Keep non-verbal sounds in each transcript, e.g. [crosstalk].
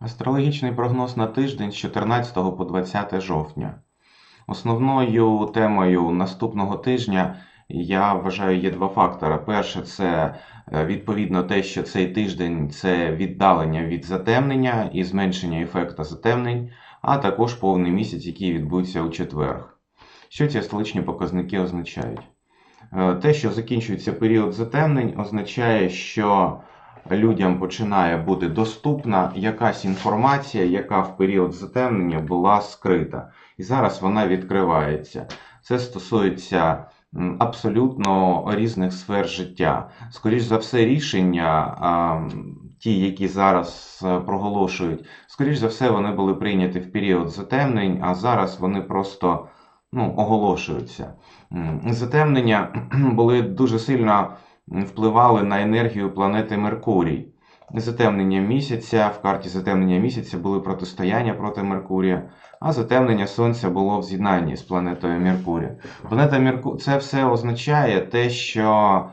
Астрологічний прогноз на тиждень з 14 по 20 жовтня. Основною темою наступного тижня я вважаю є два фактори. Перше, це е, відповідно те, що цей тиждень це віддалення від затемнення і зменшення ефекту затемнень, а також повний місяць, який відбудеться у четвер. Що ці столичні показники означають? Е, Те, що закінчується період затемнень, означає, що людям починає бути доступна якась інформація, яка в період затемнення була скрита. І зараз вона відкривається. Це стосується абсолютно різних сфер життя. Скоріш за все, рішення, ті, які зараз е, проголошують, скоріш за все, вони були прийняті в період затемнень, а зараз вони просто ну, оголошуються. Затемнення [clears throat] були дуже сильно впливали на енергію планети Меркурій. Затемнення місяця, в карті затемнення місяця були протистояння проти Меркурія, а затемнення Сонця було в з'єднанні з планетою Меркурій. Планета Мерку... Це все означає те, що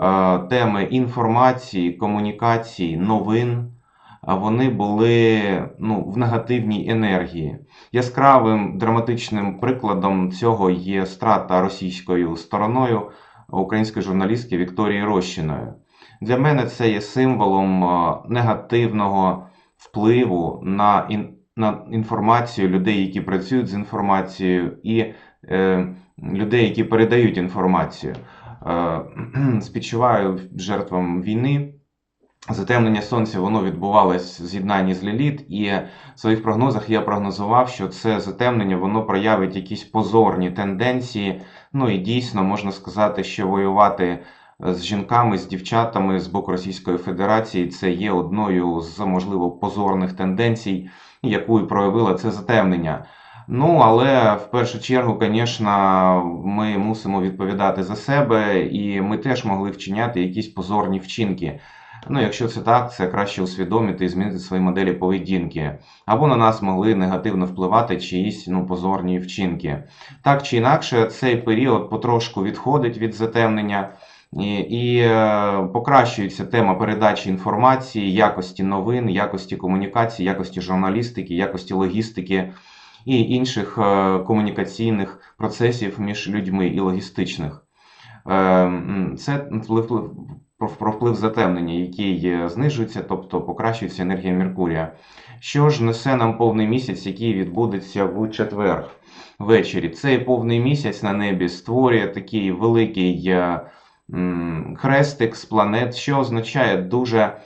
е, теми інформації, комунікації, новин. Вони були ну, в негативній енергії. Яскравим драматичним прикладом цього є страта російською стороною української журналістки Вікторії Рощиною. Для мене це є символом е, негативного впливу на, ін, на інформацію людей, які працюють з інформацією, і е, людей, які передають інформацію. Е, [clears throat] співчуваю жертвам війни. Затемнення сонця воно відбувалось в з Ліліт, і в своїх прогнозах я прогнозував, що це затемнення воно проявить якісь позорні тенденції. Ну і дійсно можна сказати, що воювати е, з жінками, з дівчатами з боку Російської Федерації це є одною з можливо позорних тенденцій, яку і проявило це затемнення. Ну, але в першу чергу, звісно, ми мусимо відповідати за себе, і ми теж могли вчиняти якісь позорні вчинки. Ну, якщо це так, це краще усвідомити і змінити свої моделі поведінки. Або на нас могли негативно впливати чиїсь ну, позорні вчинки. Так чи інакше, цей період потрошку відходить від затемнення. І, і е, покращується тема передачі інформації, якості новин, якості комунікації, якості журналістики, якості логістики і інших е, комунікаційних процесів між людьми і логістичних. Е, Це вплив, про, вплив затемнення, який знижується, тобто покращується енергія Меркурія. Що ж несе нам повний місяць, який відбудеться в четвер ввечері? Цей повний місяць на небі створює такий великий е, хрестик з планет, що означає дуже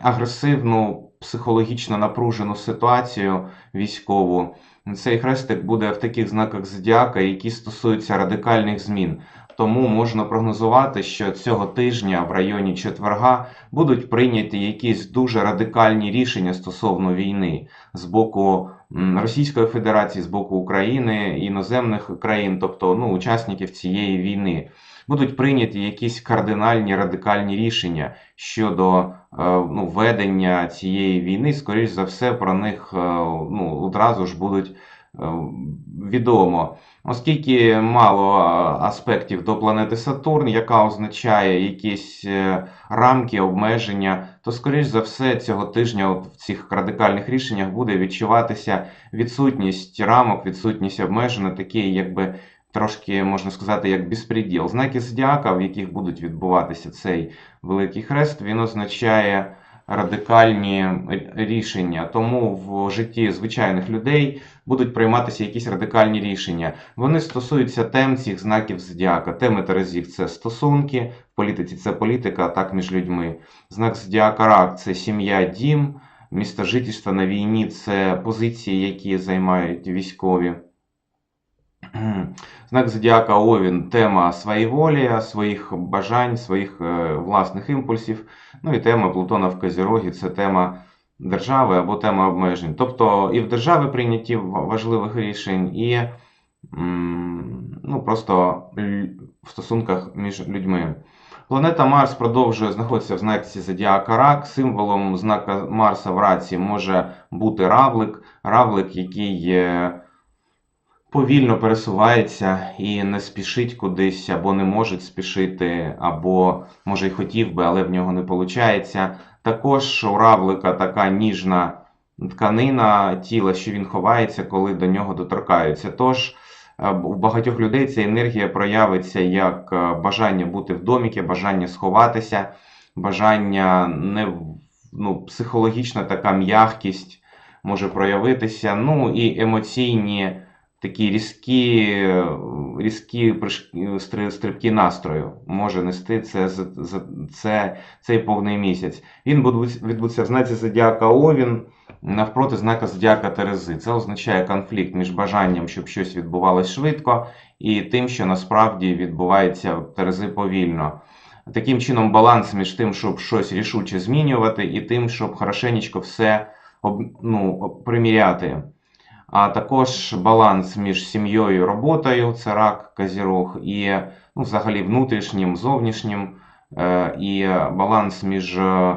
агресивну, психологічно напружену ситуацію військову. Цей хрестик буде в таких знаках зодіака, які стосуються радикальних змін. Тому можна прогнозувати, що цього тижня в районі четверга будуть прийняті якісь дуже радикальні рішення стосовно війни з боку Російської Федерації, з боку України, іноземних країн, тобто ну, учасників цієї війни. Будуть прийняті якісь кардинальні радикальні рішення щодо е, ну, ведення цієї війни. Скоріш за все, про них е, ну, одразу ж будуть відомо. Оскільки мало е, аспектів до планети Сатурн, яка означає якісь е, рамки, обмеження, то, скоріш за все, цього тижня от в цих радикальних рішеннях буде відчуватися відсутність рамок, відсутність обмежень, такі, якби трошки можна сказати, як безпреділ. Знаки зодіака, в яких будуть відбуватися цей великий хрест, він означає радикальні рішення. Тому в житті звичайних людей будуть прийматися якісь радикальні рішення. Вони стосуються тем цих знаків зодіака. Теми Терезів це стосунки, в політиці це політика, так між людьми. Знак зодіака рак це сім'я, дім, місто жительства на війні це позиції, які займають військові. [clears throat] Знак зодіака Овін тема своєволія, своїх бажань, своїх е, власних імпульсів. Ну і тема Плутона в Козірогі це тема держави або тема обмежень. Тобто і в держави прийняті важливих рішень, і ну, просто в стосунках між людьми. Планета Марс продовжує знаходитися в знаці Зодіака Рак. Символом знака Марса в раці може бути равлик, равлик, який є повільно пересувається і не спішить кудись, або не може спішити, або може й хотів би, але в нього не виходить. Також у равлика така ніжна тканина тіла, що він ховається, коли до нього доторкаються. Тож е, у багатьох людей ця енергія проявиться як е, бажання бути в доміки, бажання сховатися, бажання не ну, психологічна така м'якість може проявитися. Ну і емоційні такі різкі, різкі стрибки настрою може нести це, з- це, цей повний місяць. Він буде відбудеться в знаці Зодіака Овін навпроти знака Зодіака Терези. Це означає конфлікт між бажанням, щоб щось відбувалось швидко, і тим, що насправді відбувається Терези повільно. Таким чином, баланс між тим, щоб щось рішуче змінювати, і тим, щоб хорошенечко все ну, приміряти. А також баланс між сім'єю і роботою, це рак, козірог, і ну, взагалі внутрішнім, зовнішнім, е, і баланс між е,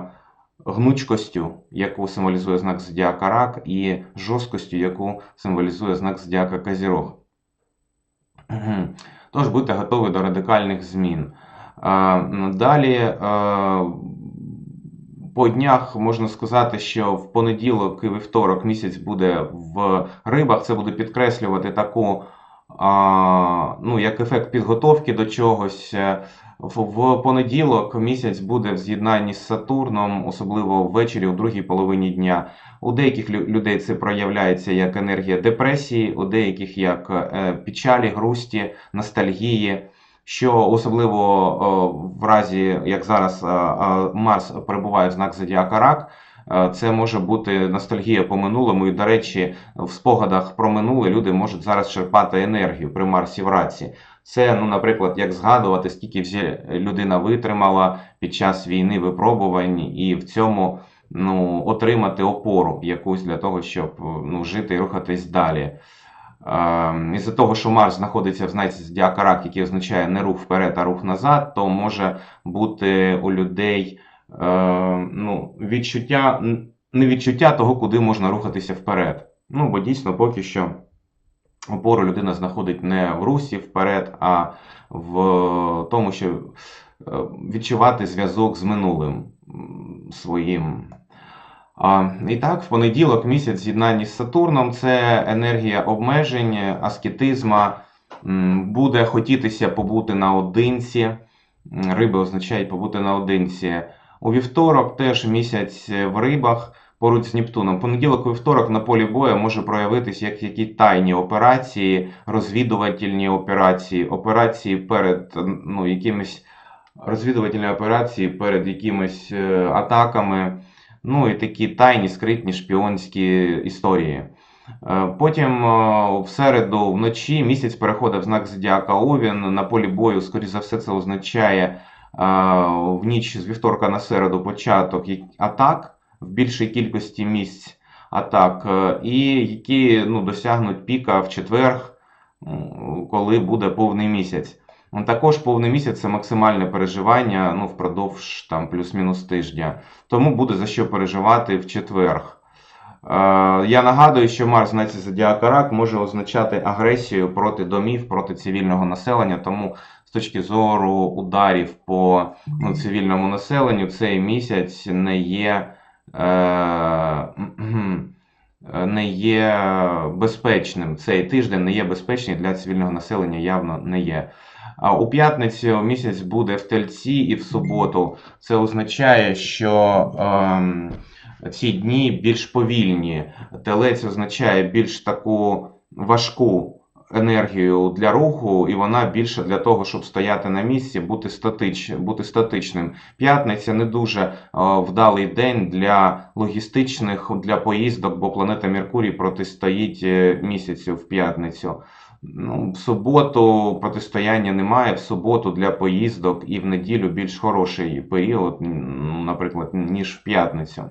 гнучкостю, яку символізує знак зодіака рак, і жорсткостю, яку символізує знак зодіака козірог. Тож будьте готові до радикальних змін. А, Далі е, по днях можна сказати, що в понеділок і вівторок місяць буде в рибах. Це буде підкреслювати таку, ну, як ефект підготовки до чогось. Е, В, в понеділок місяць буде в з'єднанні з Сатурном, особливо ввечері, у другій половині дня. У деяких людей це проявляється як енергія депресії, у деяких як е, печалі, грусті, ностальгії. Що особливо е, в разі, як зараз е, е, Марс перебуває в знак Зодіака Рак, це може бути ностальгія по минулому. І, до речі, в спогадах про минуле люди можуть зараз черпати енергію при Марсі в раці. Це, ну, наприклад, як згадувати, скільки вже людина витримала під час війни випробувань, і в цьому ну, отримати опору якусь для того, щоб ну, жити і рухатись далі. Ем, Із-за того, що Марс знаходиться в знаці Зодіака Рак, який означає не рух вперед, а рух назад, то може бути у людей е, ну, відчуття, н- не відчуття того, куди можна рухатися вперед. Ну, бо дійсно поки що опору людина знаходить не в русі вперед, а в тому, що е, відчувати зв'язок з минулим своїм. І так, в понеділок місяць з'єднання з Сатурном це енергія обмежень, аскетизма. Буде хотітися побути наодинці. Риби означають побути наодинці. У вівторок теж місяць в рибах поруч з Нептуном. Понеділок у вівторок на полі бою може проявитись як які тайні операції, розвідувальні операції, операції перед ну, якимись розвідувальні операції перед якимись е, атаками. Ну і такі тайні, скритні шпіонські історії. Е, Потім е, в середу вночі місяць переходить в знак Зодіака Овін. На полі бою, скоріш за все, це означає е, в ніч з вівторка на середу початок атак в більшій кількості місць атак, і які ну, досягнуть піка в четвер, коли буде повний місяць. Ну, Також повний місяць це максимальне переживання ну, впродовж там, плюс-мінус тижня. Тому буде за що переживати в четверг. Е, я нагадую, що Марс знаці Зодіака Рак може означати агресію проти домів, проти цивільного населення. Тому з точки зору ударів по ну, цивільному населенню цей місяць не є, е, [clears throat] не є безпечним. Цей тиждень не є безпечний для цивільного населення, явно не є. У п'ятницю місяць буде в Тельці і в суботу. Це означає, що ем, ці дні більш повільні. Телець означає більш таку важку енергію для руху, і вона більше для того, щоб стояти на місці, бути, статич, бути статичним. П'ятниця не дуже е, вдалий день для логістичних, для поїздок, бо планета Меркурій протистоїть е, місяцю в п'ятницю. Ну, в суботу протистояння немає. В суботу для поїздок і в неділю більш хороший період, ну, наприклад, ніж в п'ятницю.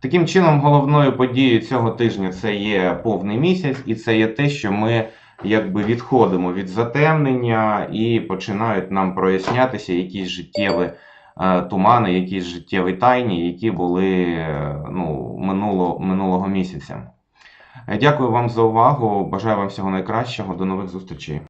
Таким чином, головною подією цього тижня це є повний місяць, і це є те, що ми якби відходимо від затемнення і починають нам прояснятися якісь життєві е, тумани, якісь життєві тайні, які були е, ну, минуло, минулого місяця. Дякую вам за увагу. Бажаю вам всього найкращого. До нових зустрічей.